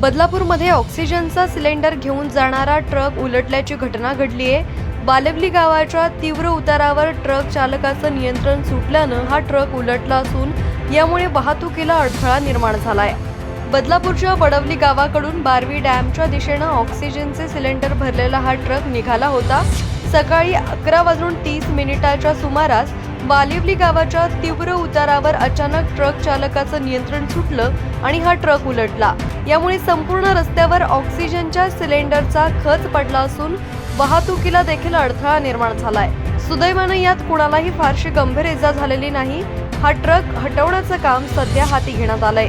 बदलापूरमध्ये ऑक्सिजनचा सिलेंडर घेऊन जाणारा ट्रक उलटल्याची घटना घडली आहे बालवली गावाच्या तीव्र उतारावर ट्रक चालकाचं नियंत्रण सुटल्यानं हा ट्रक उलटला असून यामुळे वाहतुकीला अडथळा निर्माण झालाय. बदलापूरच्या बडवली गावाकडून बारवी डॅमच्या दिशेनं ऑक्सिजनचे सिलेंडर भरलेला हा ट्रक निघाला होता. सकाळी अकरा वाजून तीस मिनिटाच्या सुमारास बालिवली गावाच्या तीव्र उतारावर अचानक ट्रक चालकाचं नियंत्रण सुटलं आणि हा ट्रक उलटला. यामुळे संपूर्ण रस्त्यावर ऑक्सिजनच्या सिलेंडरचा खच पडला असून वाहतुकीला देखील अडथळा निर्माण झालाय. सुदैवानं यात कुणालाही फारशी गंभीर इजा झालेली नाही. हा ट्रक हटवण्याचं काम सध्या हाती घेण्यात आलंय.